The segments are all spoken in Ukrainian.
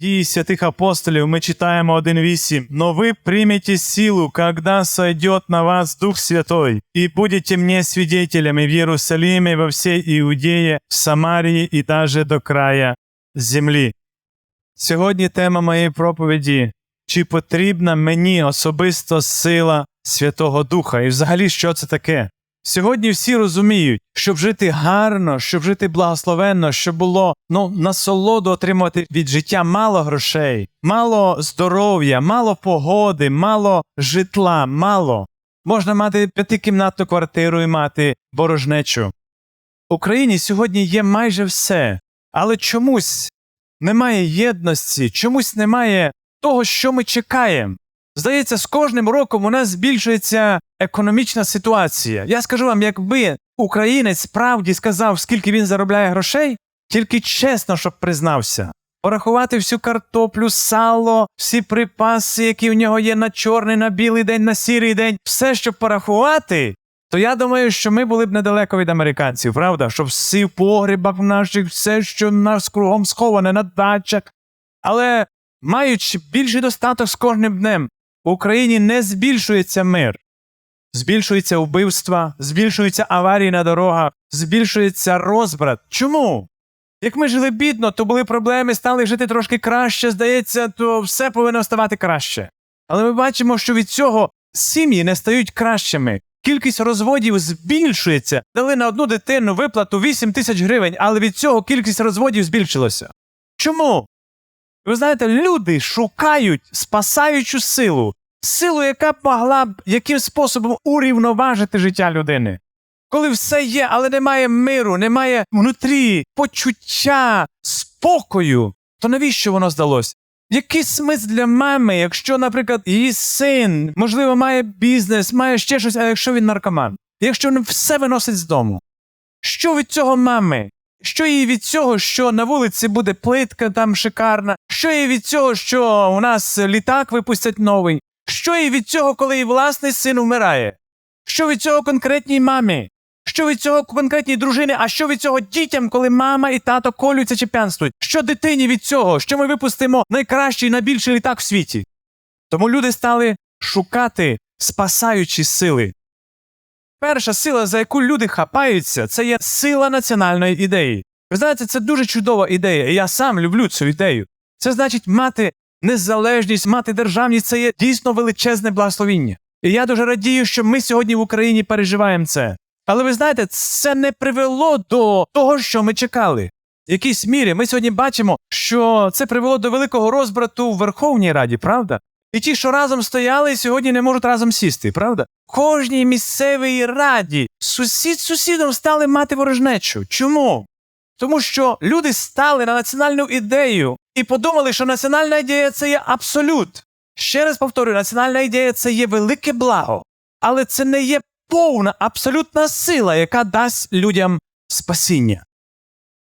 Дії святих апостолів ми читаємо 1.8. «Но вы примете силу, когда сойдет на вас Дух Святой, и будете мне свидетелями в Иерусалиме, во всей Иудее, в Самарії і даже до края землі. Сьогодні тема моєї проповіді чи потрібна мені особисто сила Святого Духа, і взагалі що це таке? Сьогодні всі розуміють, щоб жити гарно, щоб жити благословенно, щоб було ну, насолоду отримувати від життя мало грошей, мало здоров'я, мало погоди, мало житла, мало. Можна мати п'ятикімнатну квартиру і мати борожнечу. В Україні сьогодні є майже все, але чомусь немає єдності, чомусь немає того, що ми чекаємо. Здається, з кожним роком у нас збільшується економічна ситуація. Я скажу вам, якби українець справді сказав, скільки він заробляє грошей, тільки чесно, щоб признався. Порахувати всю картоплю, сало, всі припаси, які в нього є на чорний, на білий день, на сірий день, все, щоб порахувати, то я думаю, що ми були б недалеко від американців, правда? Щоб всі в погрібах наших, все, що нас кругом сховане на дачах. Але маючи більший достаток з кожним днем, в Україні не збільшується мир. Збільшується вбивства, збільшуються аварії на дорогах, збільшується розбрат. Чому? Як ми жили бідно, то були проблеми, стали жити трошки краще, здається, то все повинно ставати краще. Але ми бачимо, що від цього сім'ї не стають кращими. Кількість розводів збільшується. Дали на одну дитину виплату 8 тисяч гривень, але від цього кількість розводів збільшилася. Чому? Ви знаєте, люди шукають спасаючу силу, силу, яка б могла б яким способом урівноважити життя людини. Коли все є, але немає миру, немає внутрі почуття, спокою, то навіщо воно здалось? Який смисл для мами, якщо, наприклад, її син, можливо, має бізнес, має ще щось, а якщо він наркоман? Якщо він все виносить з дому? Що від цього мами? Що їй від цього, що на вулиці буде плитка там шикарна? Що їй від цього, що у нас літак випустять новий? Що їй від цього, коли її власний син вмирає? Що від цього конкретній мамі? Що від цього конкретній дружини? А що від цього дітям, коли мама і тато колюються чи п'янствують? Що дитині від цього? Що ми випустимо найкращий найбільший літак в світі? Тому люди стали шукати спасаючі сили. Перша сила, за яку люди хапаються, це є сила національної ідеї. Ви знаєте, це дуже чудова ідея, і я сам люблю цю ідею. Це значить мати незалежність, мати державність це є дійсно величезне благословіння. І я дуже радію, що ми сьогодні в Україні переживаємо це. Але ви знаєте, це не привело до того, що ми чекали. В якійсь мірі ми сьогодні бачимо, що це привело до великого розбрату в Верховній Раді, правда? І ті, що разом стояли, сьогодні не можуть разом сісти, правда? Кожній місцевій раді сусід з сусідом стали мати ворожнечу. Чому? Тому що люди стали на національну ідею і подумали, що національна ідея це є абсолют. Ще раз повторюю, національна ідея це є велике благо, але це не є повна абсолютна сила, яка дасть людям спасіння.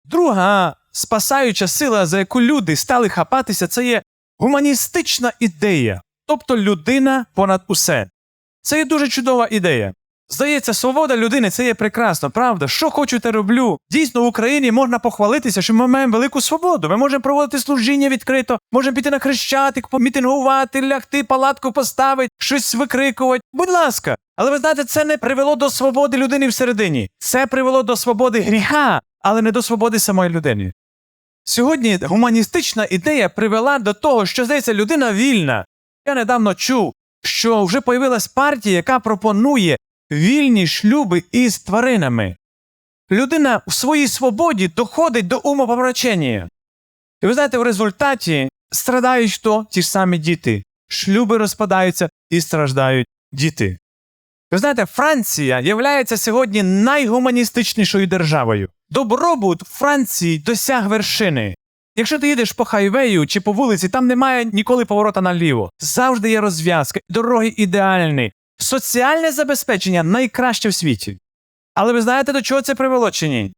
Друга спасаюча сила, за яку люди стали хапатися, це є гуманістична ідея, тобто людина понад усе. Це є дуже чудова ідея. Здається, свобода людини це є прекрасно, правда? Що хочу, те роблю. Дійсно, в Україні можна похвалитися, що ми маємо велику свободу. Ми можемо проводити служіння відкрито, можемо піти на хрещатик, помітингувати, лягти, палатку поставити, щось викрикувати. Будь ласка. Але ви знаєте, це не привело до свободи людини всередині. Це привело до свободи гріха, але не до свободи самої людини. Сьогодні гуманістична ідея привела до того, що здається, людина вільна. Я недавно чув, що вже появилась партія, яка пропонує вільні шлюби із тваринами. Людина в своїй свободі доходить до умопомрачення. І ви знаєте, в результаті страдають хто? Ті ж самі діти. Шлюби розпадаються і страждають діти. Ви знаєте, Франція є сьогодні найгуманістичнішою державою. Добробут Франції досяг вершини. Якщо ти їдеш по хайвею чи по вулиці, там немає ніколи поворота наліво. Завжди є розв'язки, дороги ідеальні, соціальне забезпечення найкраще в світі. Але ви знаєте, до чого це привело чи ні?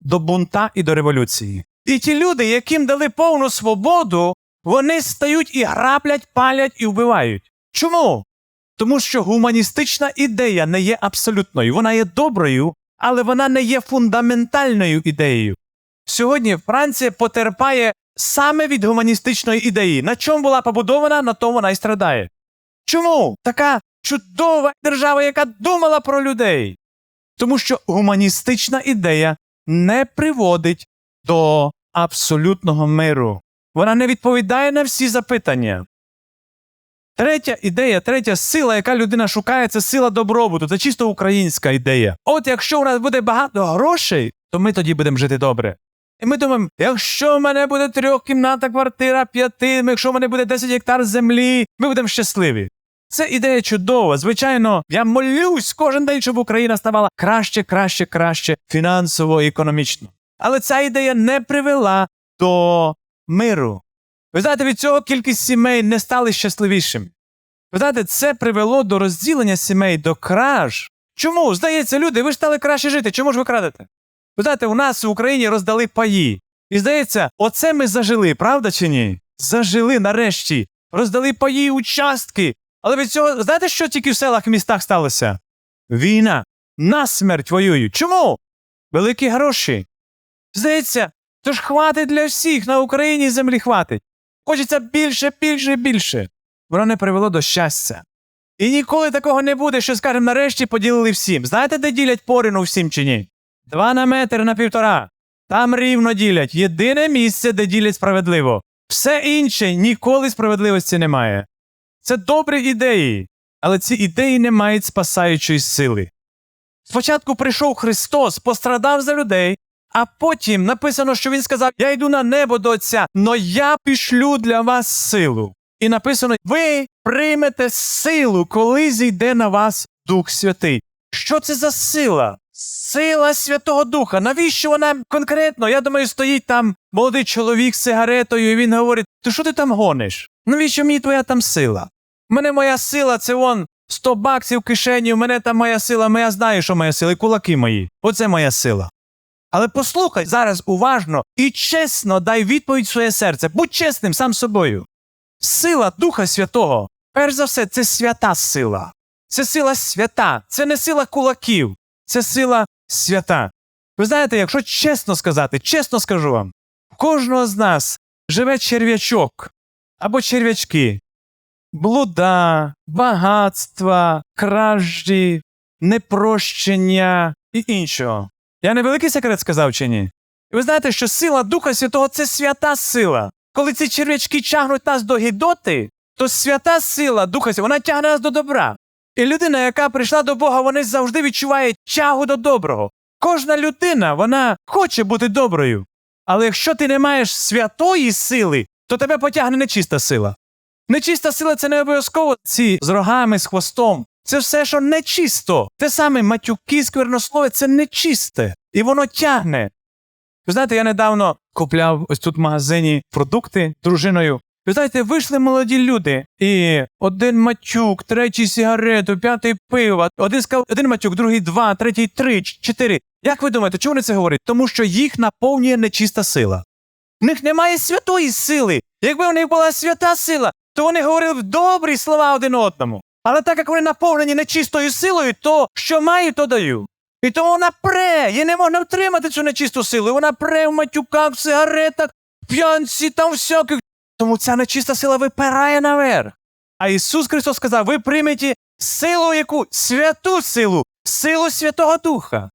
До бунта і до революції. І ті люди, яким дали повну свободу, вони стають і граблять, палять і вбивають. Чому? Тому що гуманістична ідея не є абсолютною, вона є доброю, але вона не є фундаментальною ідеєю. Сьогодні Франція потерпає саме від гуманістичної ідеї. На чому була побудована, на тому вона й страдає. Чому така чудова держава, яка думала про людей? Тому що гуманістична ідея не приводить до абсолютного миру. Вона не відповідає на всі запитання. Третя ідея, третя сила, яка людина шукає, це сила добробуту. Це чисто українська ідея. От якщо у нас буде багато грошей, то ми тоді будемо жити добре. І ми думаємо, якщо в мене буде трьохкімнатна квартира, п'яти, якщо в мене буде 10 гектар землі, ми будемо щасливі. Це ідея чудова. Звичайно, я молюсь кожен день, щоб Україна ставала краще, краще, краще фінансово і економічно. Але ця ідея не привела до миру. Ви знаєте, від цього кількість сімей не стали щасливішими. Ви знаєте, це привело до розділення сімей, до краж. Чому? Здається, люди, ви ж стали краще жити. Чому ж ви крадете? Ви знаєте, у нас в Україні роздали паї. І здається, оце ми зажили, правда чи ні? Зажили нарешті. Роздали паї, участки. Але від цього, знаєте, що тільки в селах і містах сталося? Війна. Насмерть воюють. Чому? Великі гроші. Здається, то ж хватить для всіх, на Україні землі хватить. Хочеться більше, більше, більше. Воно не привело до щастя. І ніколи такого не буде, що, скажемо, нарешті поділили всім. Знаєте, де ділять порину всім чи ні? Два на метр на півтора. Там рівно ділять. Єдине місце, де ділять справедливо. Все інше ніколи справедливості немає. Це добрі ідеї, але ці ідеї не мають спасаючої сили. Спочатку прийшов Христос, пострадав за людей, а потім написано, що Він сказав: Я йду на небо до Отця, но я пішлю для вас силу. І написано: ви приймете силу, коли зійде на вас Дух Святий. Що це за сила? Сила Святого Духа. Навіщо вона конкретно? Я думаю, стоїть там молодий чоловік з сигаретою, і він говорить: Ти що ти там гониш? Навіщо мені твоя там сила? У мене моя сила це вон 100 баксів в кишені, у мене там моя сила, моя знаю, що моя сила, і кулаки мої. Оце моя сила. Але послухай зараз уважно і чесно дай відповідь в своє серце. Будь чесним сам собою. Сила Духа Святого, перш за все, це свята сила. Це сила свята, це не сила кулаків, це сила свята. Ви знаєте, якщо чесно сказати, чесно скажу вам, кожного з нас живе черв'ячок або черв'ячки, блуда, багатства, кражі, непрощення і іншого. Я невеликий секрет сказав чи ні? І ви знаєте, що сила Духа Святого це свята сила. Коли ці черв'ячки тягнуть нас до гідоти, то свята сила Духа Святого, вона тягне нас до добра. І людина, яка прийшла до Бога, вони завжди відчувають тягу до доброго. Кожна людина, вона хоче бути доброю. Але якщо ти не маєш святої сили, то тебе потягне нечиста сила. Нечиста сила це не обов'язково ці з рогами, з хвостом. Це все, що нечисто. Те саме матюки, сквернослове, це нечисте. І воно тягне. Ви знаєте, я недавно купляв ось тут в магазині продукти дружиною. Ви знаєте, вийшли молоді люди, і один матюк, третій сигарету, п'ятий пиво. Один сказав один матюк, другий два, третій три, чотири. Як ви думаєте, чому вони це говорять? Тому що їх наповнює нечиста сила. В них немає святої сили. Якби у них була свята сила, то вони говорили б добрі слова один одному. Але так як вони наповнені нечистою силою, то що маю, то даю. І тому вона пре, їй не можна втримати цю нечисту силу. Вона пре в матюках, в сигаретах, в п'янці, там всяких. Тому ця нечиста сила випирає наверх. А Ісус Христос сказав: ви приймете силу яку? Святу силу, силу Святого Духа.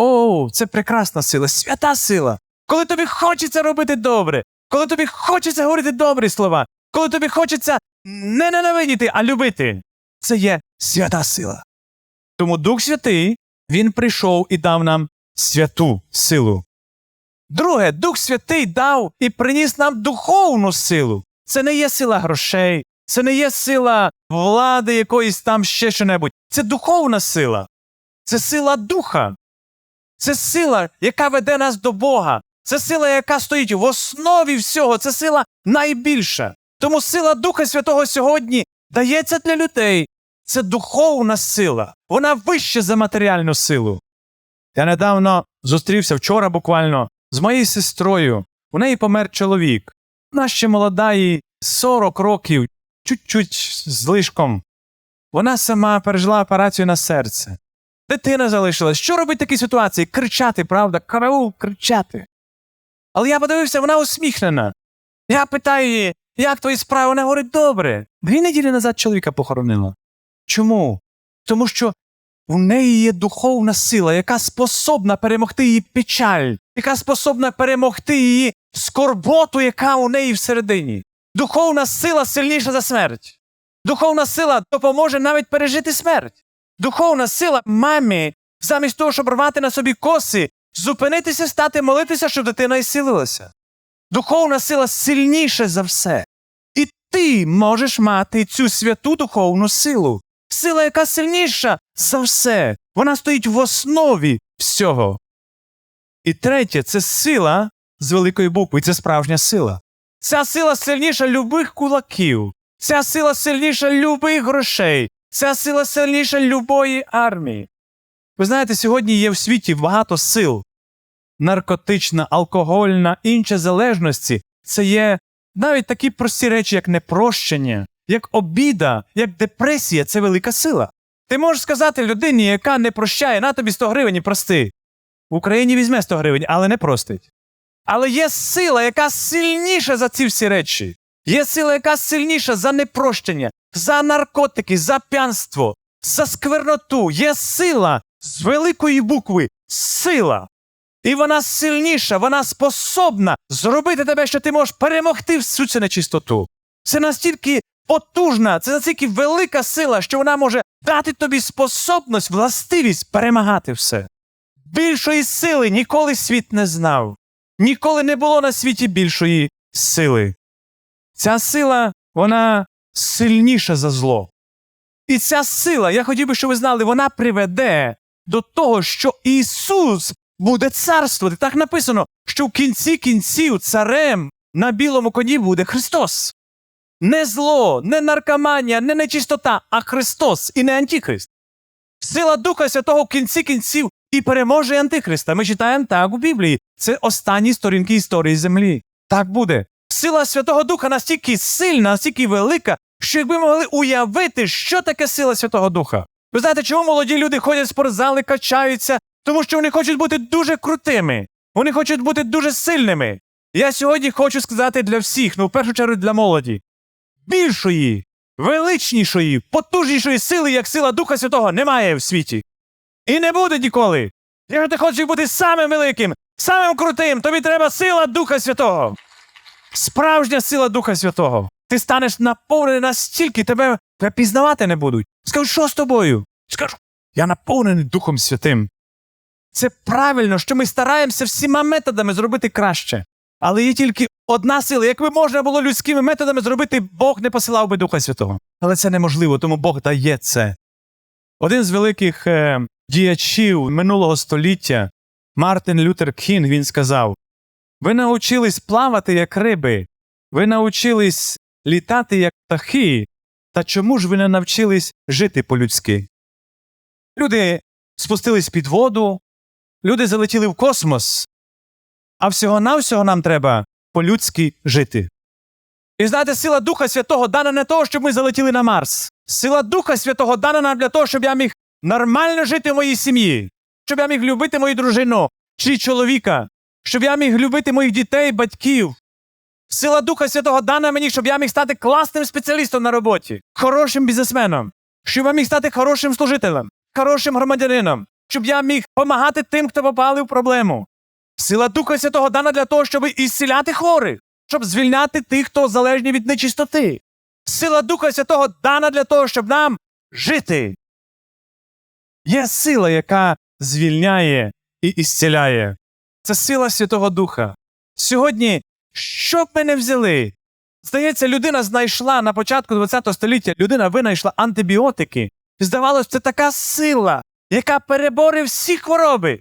О, це прекрасна сила, свята сила. Коли тобі хочеться робити добре, коли тобі хочеться говорити добрі слова, коли тобі хочеться не ненавидіти, а любити, це є свята сила. Тому Дух Святий, Він прийшов і дав нам святу силу. Друге, Дух Святий дав і приніс нам духовну силу. Це не є сила грошей, це не є сила влади якоїсь там ще що-небудь. Це духовна сила, це сила духа. Це сила, яка веде нас до Бога. Це сила, яка стоїть в основі всього. Це сила найбільша. Тому сила Духа Святого сьогодні дається для людей. Це духовна сила. Вона вища за матеріальну силу. Я недавно зустрівся вчора буквально з моєю сестрою. У неї помер чоловік. Вона ще молода, їй 40 років, чуть-чуть з. Вона сама пережила операцію на серце. Дитина залишилась. Що робить в такій ситуації? Кричати, правда? Караул, кричати. Але я подивився, вона усміхнена. Я питаю її, як твої справи? Вона говорить, добре. Дві неділі назад чоловіка похоронила. Чому? Тому що в неї є духовна сила, яка способна перемогти її печаль, яка способна перемогти її скорботу, яка у неї всередині. Духовна сила сильніша за смерть. Духовна сила допоможе навіть пережити смерть. Духовна сила мамі, замість того, щоб рвати на собі коси, зупинитися, стати молитися, щоб дитина ісцілилася. Духовна сила сильніша за все. І ти можеш мати цю святу духовну силу. Сила, яка сильніша за все. Вона стоїть в основі всього. І третє це сила з великої букви, це справжня сила. Ця сила сильніша любих кулаків. Ця сила сильніша любих грошей. Ця сила сильніша любої армії. Ви знаєте, сьогодні є в світі багато сил. Наркотична, алкогольна, інші залежності це є навіть такі прості речі, як непрощення, як обіда, як депресія це велика сила. Ти можеш сказати людині, яка не прощає, на тобі 100 гривень прости. В Україні візьме 100 гривень, але не простить. Але є сила, яка сильніша за ці всі речі. Є сила, яка сильніша за непрощення, за наркотики, за п'янство, за скверноту. Є сила з великої букви сила. І вона сильніша, вона способна зробити тебе, що ти можеш перемогти всю цю нечистоту. Це настільки потужна, це настільки велика сила, що вона може дати тобі способність, властивість перемагати все. Більшої сили ніколи світ не знав. Ніколи не було на світі більшої сили. Ця сила, вона сильніша за зло. І ця сила, я хотів би, щоб ви знали, вона приведе до того, що Ісус буде царствувати. Так написано, що в кінці кінців царем на білому коні буде Христос. Не зло, не наркоманія, не нечистота, а Христос і не Антихрист. Сила Духа Святого в кінці кінців і переможе Антихриста. Ми читаємо так у Біблії. Це останні сторінки історії землі. Так буде. Сила Святого Духа настільки сильна, настільки велика, що якби могли уявити, що таке сила Святого Духа. Ви знаєте, чому молоді люди ходять в спортзали, качаються? Тому що вони хочуть бути дуже крутими, вони хочуть бути дуже сильними. Я сьогодні хочу сказати для всіх, ну в першу чергу для молоді, більшої, величнішої, потужнішої сили, як сила Духа Святого, немає в світі. І не буде ніколи. Якщо ти хочеш бути самим великим, самим крутим, тобі треба сила Духа Святого. Справжня сила Духа Святого. Ти станеш наповнений настільки, тебе, пізнавати не будуть. Скажуть, що з тобою? Скажу, я наповнений Духом Святим. Це правильно, що ми стараємося всіма методами зробити краще. Але є тільки одна сила. Якби можна було людськими методами зробити, Бог не посилав би Духа Святого. Але це неможливо, тому Бог дає це. Один з великих е, діячів минулого століття, Мартин Лютер Кінг, він сказав: Ви научились плавати як риби, ви научились літати як птахи. Та чому ж ви не навчились жити по-людськи? Люди спустились під воду, люди залетіли в космос, а всього-навсього нам треба по-людськи жити. І знаєте, сила Духа Святого дана не того, щоб ми залетіли на Марс. Сила Духа Святого дана нам для того, щоб я міг нормально жити в моїй сім'ї, щоб я міг любити мою дружину чи чоловіка, щоб я міг любити моїх дітей, батьків. Сила Духа Святого дана мені, щоб я міг стати класним спеціалістом на роботі, хорошим бізнесменом, щоб я міг стати хорошим служителем, хорошим громадянином, щоб я міг допомагати тим, хто попали в проблему. Сила Духа Святого дана для того, щоб ісціляти хворих, щоб звільняти тих, хто залежні від нечистоти. Сила Духа Святого дана для того, щоб нам жити. Є сила, яка звільняє і ісціляє. Це сила Святого Духа. Сьогодні, що б ми не взяли? Здається, людина знайшла на початку ХХ століття, людина винайшла антибіотики. Здавалось, це така сила, яка переборює всі хвороби.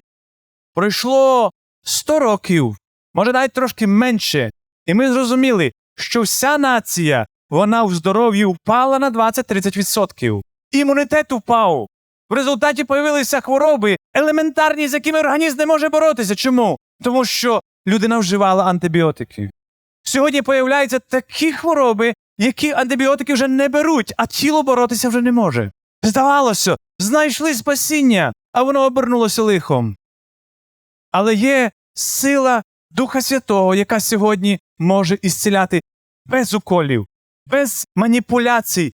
Пройшло 100 років, може навіть трошки менше, і ми зрозуміли, що вся нація, вона в здоров'ї впала на 20-30%. Імунітет упав. В результаті появилися хвороби, елементарні, з якими організм не може боротися. Чому? Тому що людина вживала антибіотики. Сьогодні появляються такі хвороби, які антибіотики вже не беруть, а тіло боротися вже не може. Здавалося, знайшли спасіння, а воно обернулося лихом. Але є сила Духа Святого, яка сьогодні може ісціляти без уколів, без маніпуляцій.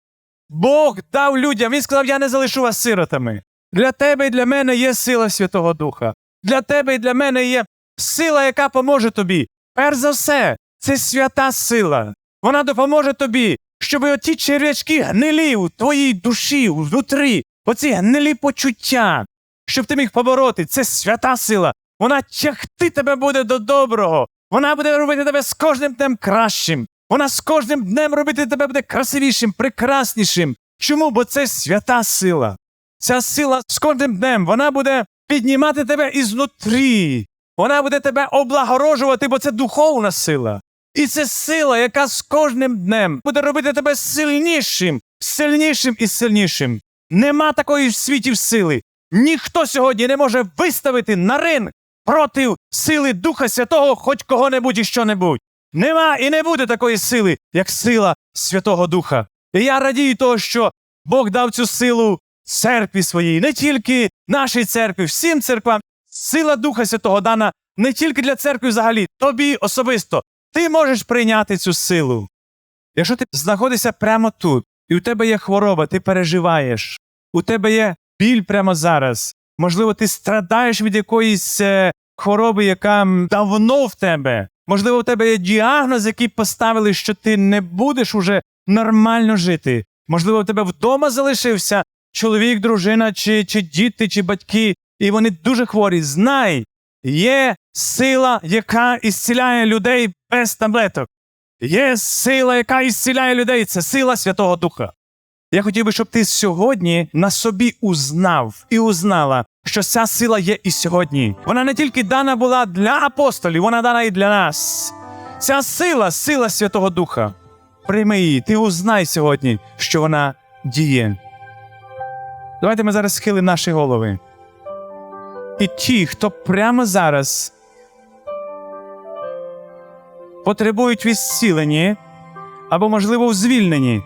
Бог дав людям, Він сказав, я не залишу вас сиротами. Для тебе і для мене є сила Святого Духа. Для тебе і для мене є сила, яка поможе тобі. Перш за все, це свята сила. Вона допоможе тобі, щоб оті черв'ячки гнилі у твоїй душі, внутрі, оці гнилі почуття, щоб ти міг побороти. Це свята сила. Вона тягти тебе буде до доброго. Вона буде робити тебе з кожним днем кращим. Вона з кожним днем робити тебе буде красивішим, прекраснішим. Чому? Бо це свята сила. Ця сила з кожним днем вона буде піднімати тебе ізнутрі. Вона буде тебе облагорожувати, бо це духовна сила. І це сила, яка з кожним днем буде робити тебе сильнішим, сильнішим і сильнішим. Нема такої в світі сили. Ніхто сьогодні не може виставити на ринг проти сили Духа Святого хоч кого-небудь і що-небудь. Нема і не буде такої сили, як сила Святого Духа. І я радію того, що Бог дав цю силу церкві своїй, не тільки нашій церкві, всім церквам. Сила Духа Святого дана не тільки для церкви взагалі, тобі особисто. Ти можеш прийняти цю силу. Якщо ти знаходишся прямо тут, і у тебе є хвороба, ти переживаєш, у тебе є біль прямо зараз. Можливо, ти страдаєш від якоїсь е, хвороби, яка давно в тебе. Можливо, у тебе є діагноз, який поставили, що ти не будеш уже нормально жити. Можливо, у тебе вдома залишився чоловік, дружина, чи, чи діти, чи батьки, і вони дуже хворі. Знай, є сила, яка ісціляє людей без таблеток. Є сила, яка ісціляє людей. Це сила Святого Духа. Я хотів би, щоб ти сьогодні на собі узнав і узнала, що ця сила є і сьогодні. Вона не тільки дана була для апостолів, вона дана і для нас. Ця сила, сила Святого Духа. Прийми її, ти узнай сьогодні, що вона діє. Давайте ми зараз схилимо наші голови. І ті, хто прямо зараз потребують відсілені або, можливо, в звільненні.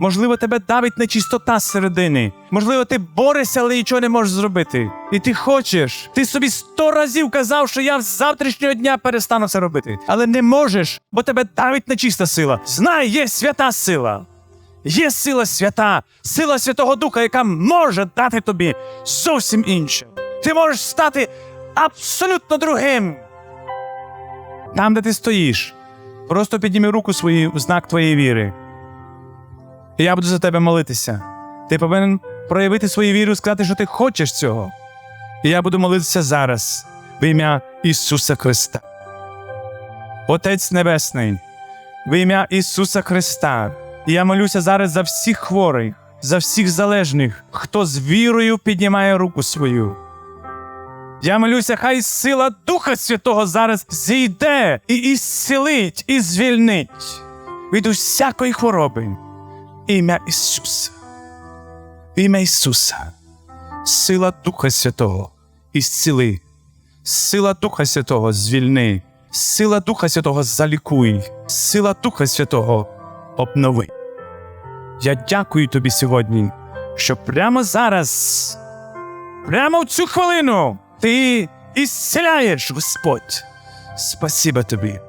Можливо, тебе давить нечистота зсередини. Можливо, ти борешся, але нічого не можеш зробити. І ти хочеш. Ти собі сто разів казав, що я з завтрашнього дня перестану це робити. Але не можеш, бо тебе давить нечиста сила. Знай, є свята сила. Є сила свята, сила Святого Духа, яка може дати тобі зовсім інше. Ти можеш стати абсолютно другим. Там, де ти стоїш, просто підніми руку свою в знак твоєї віри. І я буду за тебе молитися. Ти повинен проявити свою віру і сказати, що ти хочеш цього. І я буду молитися зараз в ім'я Ісуса Христа. Отець Небесний, в ім'я Ісуса Христа. І я молюся зараз за всіх хворих, за всіх залежних, хто з вірою піднімає руку свою. Я молюся, хай сила Духа Святого зараз зійде і ісцілить, і звільнить від усякої хвороби. Ім'я Ісуса. Ім'я Ісуса. Сила Духа Святого ісціли. Сила Духа Святого звільни. Сила Духа Святого залікуй. Сила Духа Святого обнови. Я дякую тобі сьогодні, що прямо зараз, прямо в цю хвилину, ти ісціляєш, Господь. Спасибо тобі.